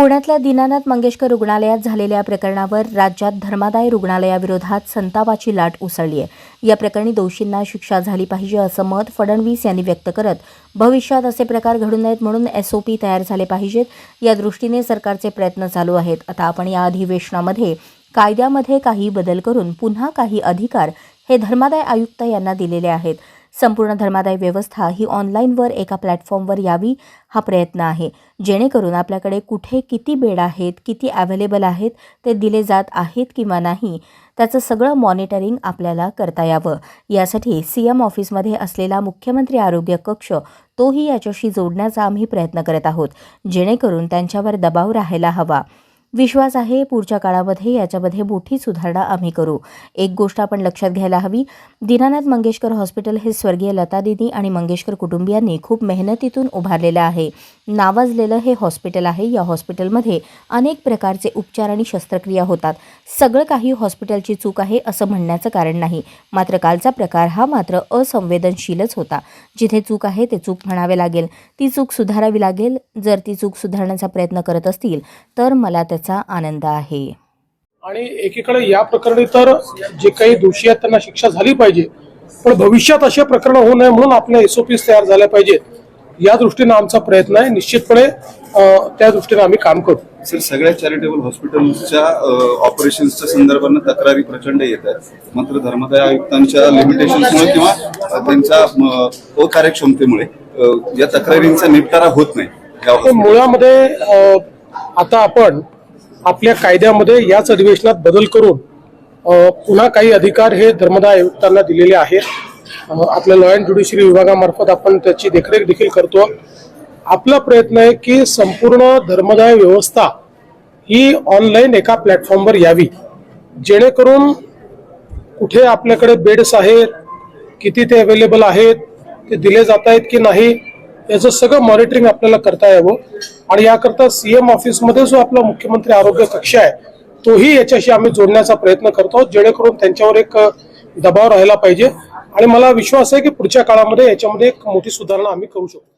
पुण्यातल्या दीनानाथ मंगेशकर रुग्णालयात झालेल्या प्रकरणावर राज्यात धर्मादाय रुग्णालयाविरोधात संतापाची लाट उसळली आहे. या प्रकरणी दोषींना शिक्षा झाली पाहिजे असं मत फडणवीस यांनी व्यक्त करत भविष्यात असे प्रकार घडू नयेत म्हणून एसओपी तयार झाले पाहिजेत. या दृष्टीने सरकारचे प्रयत्न चालू आहेत. आता आपण या अधिवेशनामध्ये कायद्यामध्ये काही बदल करून पुन्हा काही अधिकार हे धर्मादाय आयुक्त यांना दिलेले आहेत. संपूर्ण धर्मादाय व्यवस्था ही ऑनलाईनवर एका प्लॅटफॉर्मवर यावी हा प्रयत्न आहे. जेणेकरून आपल्याकडे कुठे किती बेड आहेत किती अवेलेबल आहेत ते दिले जात आहेत किंवा नाही त्याचं सगळं मॉनिटरिंग आपल्याला करता यावं. यासाठी सी एम ऑफिसमध्ये असलेला मुख्यमंत्री आरोग्य कक्ष तोही याच्याशी जोडण्याचा आम्ही प्रयत्न करत आहोत. जेणेकरून त्यांच्यावर दबाव राहायला हवा. विश्वास आहे पुढच्या काळामध्ये याच्यामध्ये मोठी सुधारणा आम्ही करू. एक गोष्ट आपण लक्षात घ्यायला हवी दीनानाथ मंगेशकर हॉस्पिटल हे स्वर्गीय लतादिदी आणि मंगेशकर कुटुंबियांनी खूप मेहनतीतून उभारलेलं आहे. नावाजलेलं हे हॉस्पिटल आहे. या हॉस्पिटलमध्ये अनेक प्रकारचे उपचार आणि शस्त्रक्रिया होतात. सगळं काही हॉस्पिटलची चूक आहे असं म्हणण्याचं कारण नाही. मात्र कालचा प्रकार हा मात्र असंवेदनशीलच होता. जिथे चूक आहे ते चूक म्हणावे लागेल. ती चूक सुधारावी लागेल. जर ती चूक सुधारण्याचा प्रयत्न करत असतील तर मला त्याचा आनंद आहे. आणि एकीकडे या प्रकरणी तर जे काही दोषी आहेत त्यांना शिक्षा झाली पाहिजे. पण भविष्यात असे प्रकरण होऊ नये म्हणून आपल्या एसओपीस तयार झाल्या पाहिजेत. या दृष्टीने आमचा प्रयत्न आहे. निश्चितपणे त्या दृष्टीने आम्ही काम करू. सर सगळ्या चॅरिटेबल हॉस्पिटल्सच्या ऑपरेशन्सच्या संदर्भानं तक्रारी प्रचंड येत आहेत. मात्र धर्मादाय आयुक्तांच्या लिमिटेशन्समुळे किंवा त्यांच्या अकार्यक्षमतेमुळे या तक्रारींचा निपटारा होत नाही. मुळामध्ये आता आपण आपल्या कायद्यामध्ये याच अधिवेशनात बदल करून पुन्हा काही अधिकार हे धर्मदाय आयुक्तांना दिलेले आहेत. आपल्या लॉ अँड ज्युडिशरी विभागामार्फत आपण त्याची देखरेख देखील करतो. आपला प्रयत्न आहे की संपूर्ण धर्मदाय व्यवस्था ही ऑनलाईन एका प्लॅटफॉर्मवर यावी. जेणेकरून कुठे आपल्याकडे बेड्स आहेत किती ते अवेलेबल आहेत ते दिले जात आहेत की नाही याचं सगळं मॉनिटरिंग आपल्याला करता यावं. आणि याकरता सीएम ऑफिसमध्ये जो आपला मुख्यमंत्री आरोग्य कक्ष आहे तोही याच्याशी आम्ही जोडण्याचा प्रयत्न करतो जेणेकरून त्यांच्यावर एक दबाव राहायला पाहिजे. आणि मला विश्वास आहे की पुढच्या काळामध्ये याच्यामध्ये एक मोठी सुधारणा आम्ही करू शकतो